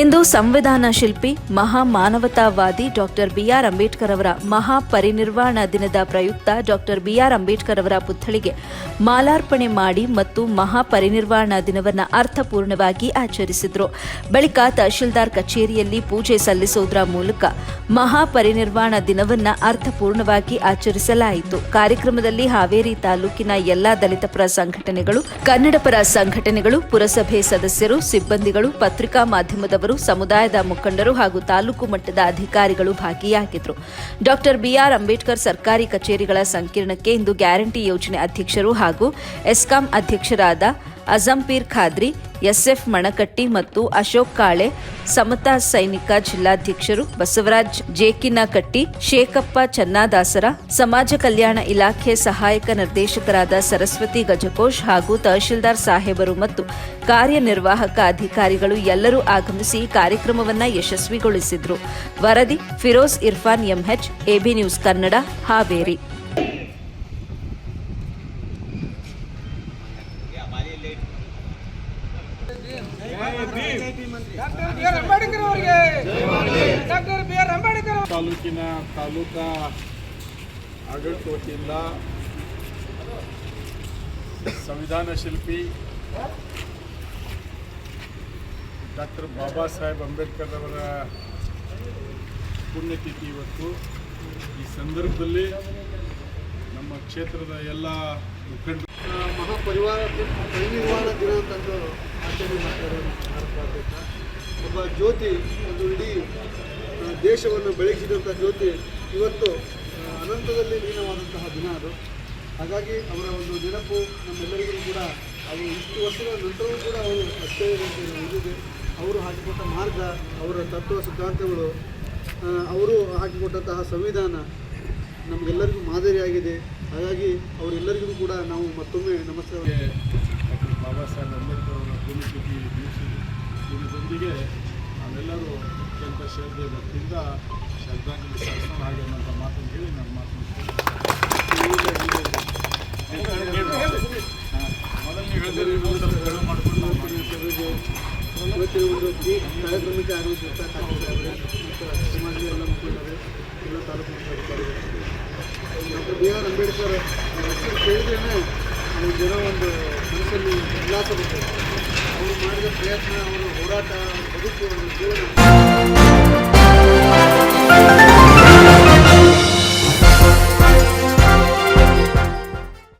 ಇಂದು ಸಂವಿಧಾನ ಶಿಲ್ಪಿ ಮಹಾ ಮಾನವತಾವಾದಿ ಡಾಕ್ಟರ್ ಬಿಆರ್ ಅಂಬೇಡ್ಕರ್ ಅವರ ಮಹಾ ಪರಿನಿರ್ವಾಣ ದಿನದ ಪ್ರಯುಕ್ತ ಡಾಕ್ಟರ್ ಬಿಆರ್ ಅಂಬೇಡ್ಕರ್ ಅವರ ಪುತ್ಥಳಿಗೆ ಮಾಲಾರ್ಪಣೆ ಮಾಡಿ ಮತ್ತು ಮಹಾ ಪರಿನಿರ್ವಾಣ ದಿನವನ್ನು ಅರ್ಥಪೂರ್ಣವಾಗಿ ಆಚರಿಸಿದರು. ಬಳಿಕ ತಹಶೀಲ್ದಾರ್ ಕಚೇರಿಯಲ್ಲಿ ಪೂಜೆ ಸಲ್ಲಿಸುವುದರ ಮೂಲಕ ಮಹಾ ಪರಿನಿರ್ವಾಣ ದಿನವನ್ನು ಅರ್ಥಪೂರ್ಣವಾಗಿ ಆಚರಿಸಲಾಯಿತು. ಕಾರ್ಯಕ್ರಮದಲ್ಲಿ ಹಾವೇರಿ ತಾಲೂಕಿನ ಎಲ್ಲಾ ದಲಿತ ಪರ ಸಂಘಟನೆಗಳು, ಕನ್ನಡಪರ ಸಂಘಟನೆಗಳು, ಪುರಸಭೆ ಸದಸ್ಯರು, ಸಿಬ್ಬಂದಿಗಳು, ಪತ್ರಿಕಾ ಮಾಧ್ಯಮದವರು ಸಮುದಾಯದ ಮುಖಂಡರು ಹಾಗೂ ತಾಲೂಕು ಮಟ್ಟದ ಅಧಿಕಾರಿಗಳು ಭಾಗಿಯಾಗಿದ್ದರು ಡಾಕ್ಟರ್ ಬಿಆರ್ ಅಂಬೇಡ್ಕರ್ ಸರ್ಕಾರಿ ಕಚೇರಿಗಳ ಸಂಕೀರ್ಣಕ್ಕೆ ಇಂದು ಗ್ಯಾರಂಟಿ ಯೋಜನೆ ಅಧ್ಯಕ್ಷರು ಹಾಗೂ ಎಸ್ಕಾಂ ಅಧ್ಯಕ್ಷರಾದ ಅಜಂಪೀರ್ ಖಾದ್ರಿ, ಎಸ್ಎಫ್ ಮಣಕಟ್ಟಿ ಮತ್ತು ಅಶೋಕ್ ಕಾಳೆ, ಸಮತಾ ಸೈನಿಕ ಜಿಲ್ಲಾಧ್ಯಕ್ಷರು ಬಸವರಾಜ್ ಜೇಕಿನಕಟ್ಟಿ, ಶೇಖಪ್ಪ ಚನ್ನಾದಾಸರ, ಸಮಾಜ ಕಲ್ಯಾಣ ಇಲಾಖೆ ಸಹಾಯಕ ನಿರ್ದೇಶಕರಾದ ಸರಸ್ವತಿ ಗಜಕೋಶ್ ಹಾಗೂ ತಹಶೀಲ್ದಾರ್ ಸಾಹೇಬರು ಮತ್ತು ಕಾರ್ಯನಿರ್ವಾಹಕ ಅಧಿಕಾರಿಗಳು ಎಲ್ಲರೂ ಆಗಮಿಸಿ ಕಾರ್ಯಕ್ರಮವನ್ನು ಯಶಸ್ವಿಗೊಳಿಸಿದರು. ವರದಿ Firoz Irfan MH, AB news Kannada, Haveri doctor B doctor ತಾಲೂಕಿನ ತಾಲೂಕಾ ಆಡಳಿತ ವತಿಯಿಂದ ಸಂವಿಧಾನ ಶಿಲ್ಪಿ ಡಾಕ್ಟರ್ ಬಾಬಾ ಸಾಹೇಬ್ ಅಂಬೇಡ್ಕರ್ ಅವರ ಪುಣ್ಯತಿಥಿ ಇವತ್ತು. ಈ ಸಂದರ್ಭದಲ್ಲಿ ನಮ್ಮ ಕ್ಷೇತ್ರದ ಎಲ್ಲ ಮುಖಂಡರು ಮಹಾಪರಿವಾರ ಪರಿನಿರ್ವಾಣ ದಿನ ಅಂತಂದು ಆಚರಣೆ ಮಾಡ್ತಾರೆ ಒಬ್ಬ ಜ್ಯೋತಿ ಒಂದು ಇಡೀ ದೇಶವನ್ನು ಬೆಳಗಿಸಿದಂಥ ಜ್ಯೋತಿ ಇವತ್ತು ಅನಂತದಲ್ಲಿ ಲೀನವಾದಂತಹ ದಿನ ಅದು. ಹಾಗಾಗಿ ಅವರ ಒಂದು ನೆನಪು ನಮ್ಮೆಲ್ಲರಿಗೂ ಕೂಡ, ಅವರು ಇಷ್ಟು ವರ್ಷಗಳ ನಂತರವೂ ಕೂಡ ಅವರು ಅಷ್ಟೇ ಉಳಿದಿದೆ. ಅವರು ಹಾಕಿಕೊಟ್ಟ ಮಾರ್ಗ, ಅವರ ತತ್ವ ಸಿದ್ಧಾಂತಗಳು ಅವರು ಹಾಕಿಕೊಟ್ಟಂತಹ ಸಂವಿಧಾನ ನಮಗೆಲ್ಲರಿಗೂ ಮಾದರಿಯಾಗಿದೆ ಹಾಗಾಗಿ ಅವರೆಲ್ಲರಿಗೂ ಕೂಡ ನಾವು ಮತ್ತೊಮ್ಮೆ ನಮಸ್ಕಾರ. ಡಾಕ್ಟರ್ ಬಾಬಾ ಸಾಹೇಬ್ ಅಂಬೇಡ್ಕರ್ ಅವರ ಪುಣ್ಯತಿಥಿ ದಿನದೊಂದಿಗೆ ನಾವೆಲ್ಲರೂ ಅತ್ಯಂತ ಶ್ರದ್ಧೆ ಭಕ್ತಿಯಿಂದ ಶ್ರದ್ಧಾಂಜಲಿ ಸಲ್ಲಿಸೋಣ. ಹಾಗೆ ಅನ್ನೋಂಥ ಮಾತನ್ನು ಹೇಳಿ ನಾನು ಮಾಡ್ತೀವಿ. ಇವತ್ತಿನ ಒಂದು ಕಾರ್ಯಕ್ರಮಕ್ಕೆ ಆಗಮಿಸಿದಂಥ ಕಾಂಗ್ರೆಸ್ ಸಾಹೇಬರೇ ಮತ್ತು ಸಮಾಜದ ಎಲ್ಲ ಮುಖಂಡರೇ ಎಲ್ಲ ತಾಲೂಕು ಅಧಿಕಾರಿಗಳು ಡಾಕ್ಟರ್ ಬಿ ಆರ್ ಅಂಬೇಡ್ಕರ್ ಅವ್ರ ಹೆಸರು ಕೇಳಿದ್ರೇ ಅವ್ರ ಜನ ಒಂದು ಮನಸ್ಸಲ್ಲಿ ಉಲ್ಲಾಸ ಬರ್ತದೆ ಅವರು ಮಾಡಿದ ಪ್ರಯತ್ನ, ಅವರ ಹೋರಾಟ, ಬದುಕು ಅವರು ಜೀವನ.